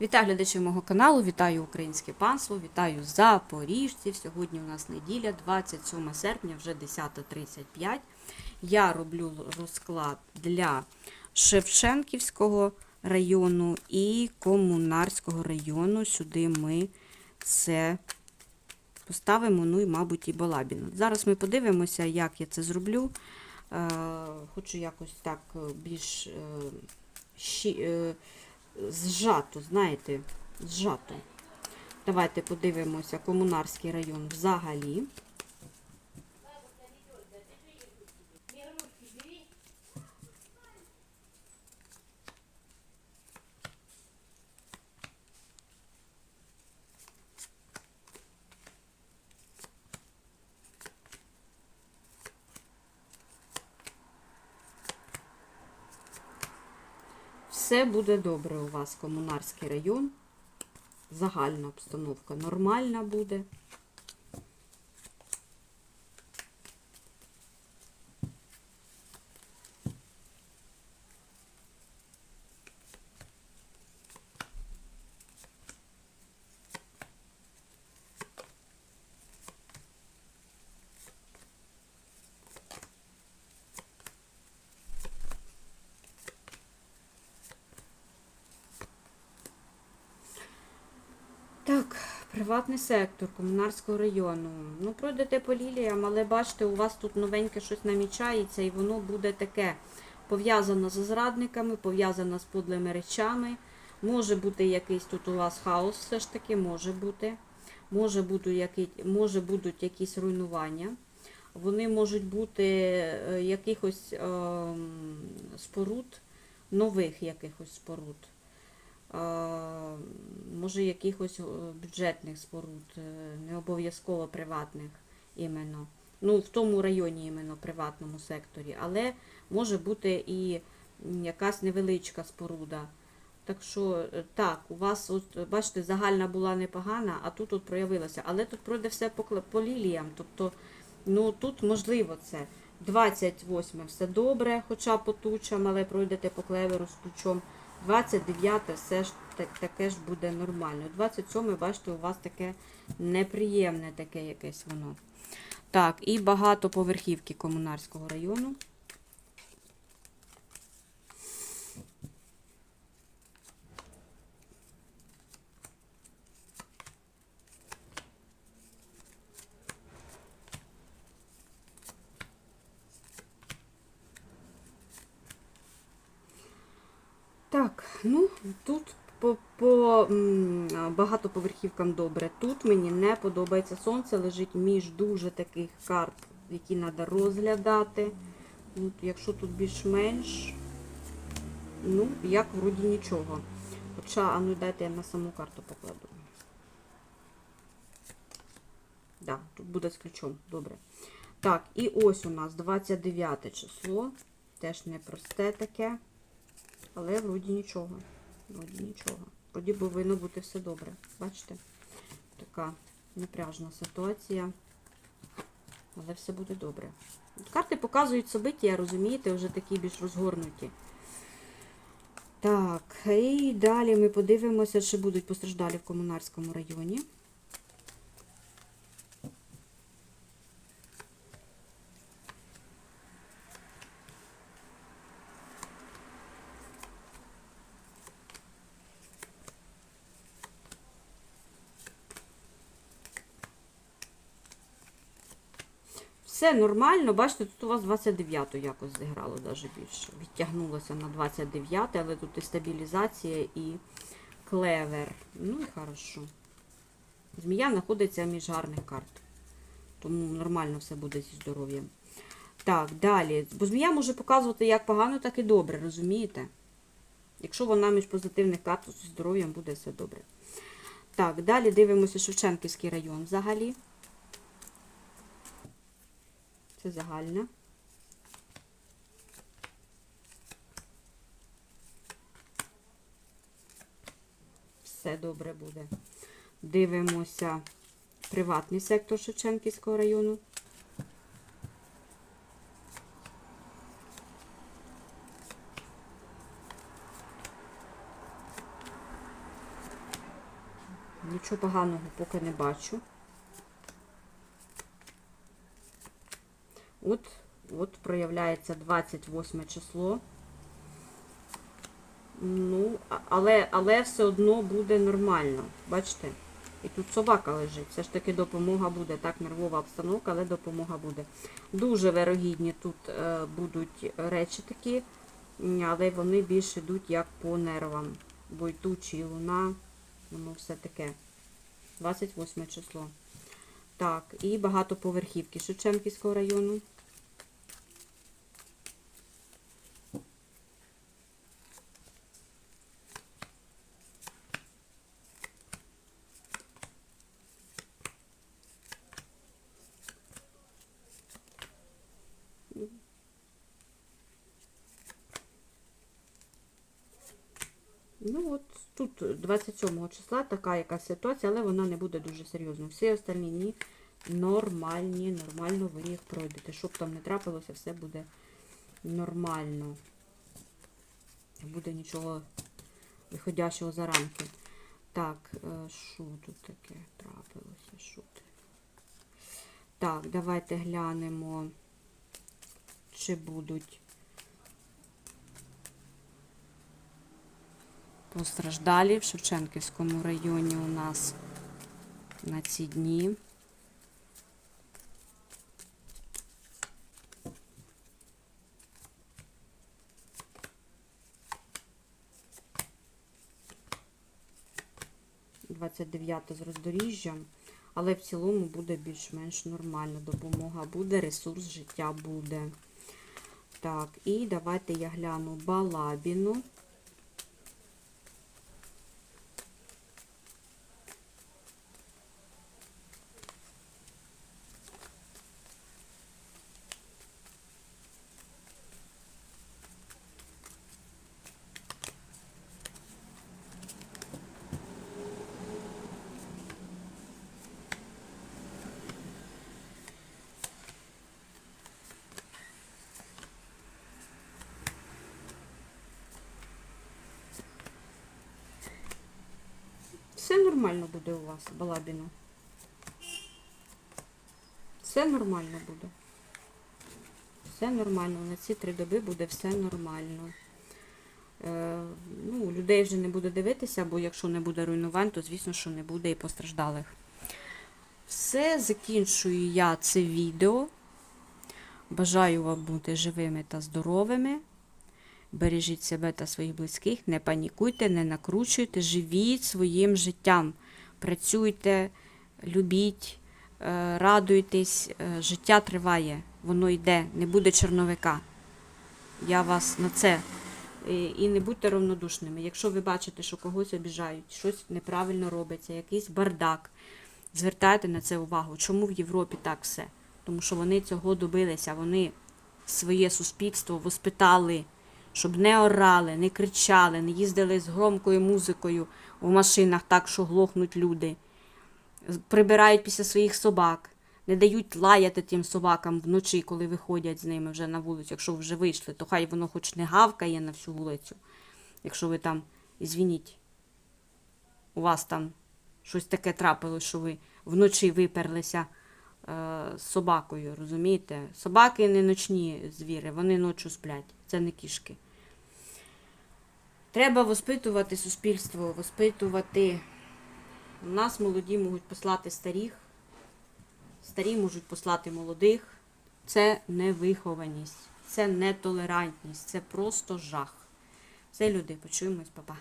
Вітаю глядачів мого каналу, вітаю українське панство, вітаю запоріжців. Сьогодні у нас неділя, 27 серпня, вже 10.35. Я роблю розклад для Шевченківського району і Комунарського району. Сюди ми це поставимо, ну і, мабуть, і Балабіну. Зараз ми подивимося, як я це зроблю. Е, Хочу якось так е, більш е, зжато, знаєте, зжато. Давайте подивимося Комунарський район взагалі. Все буде добре у вас, Комунарський район. Загальна обстановка нормальна буде. Так, приватний сектор Комунарського району. Ну, пройдете по ліліям, але бачите, у вас тут новеньке щось намічається, і воно буде таке пов'язано з зрадниками, пов'язано з подлими речами. Може бути якийсь тут у вас хаос, все ж таки, може бути. Може, бути який, може будуть якісь руйнування. Вони можуть бути е, якихось ем, споруд, нових якихось споруд. Е, може якихось е, бюджетних споруд, е, не обов'язково приватних іменно. Ну, в тому районі іменно приватному секторі, але може бути і якась невеличка споруда. Так що е, так, у вас, от, бачите, загальна була непогана, а тут от проявилося. Але тут пройде все по, по ліліям. Тобто, ну тут можливо це. 28 все добре, хоча по тучам, але пройдете по клеверу з ключом. 29 все ж так, таке ж буде нормально. 27 бачите, у вас таке неприємне таке якесь воно. Так, і багато поверхівки Комунарського району. Так, ну тут по, по багатоповерхівкам добре. Тут мені не подобається. Сонце лежить між дуже таких карт, які треба розглядати. Ну, якщо тут більш-менш, ну, як вроді нічого. Хоча, а ну дайте я на саму карту покладу. Да, тут буде з ключом, добре. Так, і ось у нас 29 число. Теж непросте таке. Але вроді нічого. Вроді нічого. Вроді повинно бути все добре. Бачите? Така напряжна ситуація. Але все буде добре. Карти показують собиття, розумієте, вже такі більш розгорнуті. Так, і далі ми подивимося, чи будуть постраждалі в Комунарському районі. Все нормально, бачите, тут у вас 29 якось зіграло навіть більше. Відтягнулося на 29, але тут і стабілізація, і клевер. Ну і хорошо. Змія знаходиться між гарних карт. Тому нормально все буде зі здоров'ям. Так, далі. Бо змія може показувати як погано, так і добре, розумієте? Якщо вона між позитивних карт, то зі здоров'ям буде все добре. Так, далі дивимося Шевченківський район взагалі. Це загальна. Все добре буде. Дивимося приватний сектор Шевченківського району. Нічого поганого поки не бачу. От, от проявляється 28 число. Ну, але, але все одно буде нормально. Бачите? І тут собака лежить. Все ж таки допомога буде. Так, нервова обстановка, але допомога буде. Дуже вирогідні тут е, будуть речі такі, але вони більше йдуть як по нервам. Бо і луна, воно все таке. 28 число. Так, і багатоповерхівки Шевченківського району. Ну от тут 27 числа така яка ситуація, але вона не буде дуже серйозна. Всі остальні дні нормальні, нормально ви їх пройдете. Щоб там не трапилося, все буде нормально. Не буде нічого виходящого за рамки. Так, е, що тут таке трапилося? Що ти? Так, давайте глянемо, чи будуть постраждалі в Шевченківському районі у нас на ці дні. Двадцять дев'яте з роздоріжжям, але в цілому буде більш-менш нормально. Допомога буде, ресурс життя буде. Так, і давайте я гляну балабіну. Все нормально буде у вас, Балабіно. Все нормально буде. Все нормально. На ці три доби буде все нормально. Е, ну, людей вже не буде дивитися, бо якщо не буде руйнувань, то звісно, що не буде і постраждалих. Все, закінчую я це відео. Бажаю вам бути живими та здоровими. Бережіть себе та своїх близьких, не панікуйте, не накручуйте, живіть своїм життям. Працюйте, любіть, е, радуйтесь, е, життя триває, воно йде, не буде черновика. Я вас на це. І не будьте равнодушними. Якщо ви бачите, що когось обіжають, щось неправильно робиться, якийсь бардак, звертайте на це увагу. Чому в Європі так все? Тому що вони цього добилися, вони своє суспільство воспитали щоб не орали, не кричали, не їздили з громкою музикою у машинах так, що глохнуть люди. Прибирають після своїх собак, не дають лаяти тим собакам вночі, коли виходять з ними вже на вулицю. Якщо вже вийшли, то хай воно хоч не гавкає на всю вулицю. Якщо ви там, ізвініть, у вас там щось таке трапилось, що ви вночі виперлися е, з собакою, розумієте? Собаки не ночні звіри, вони ночі сплять, це не кішки. Треба воспитувати суспільство, воспитувати. У нас молоді можуть послати старих, старі можуть послати молодих. Це невихованість, це нетолерантність, це просто жах. Все, люди, почуємось, па-па.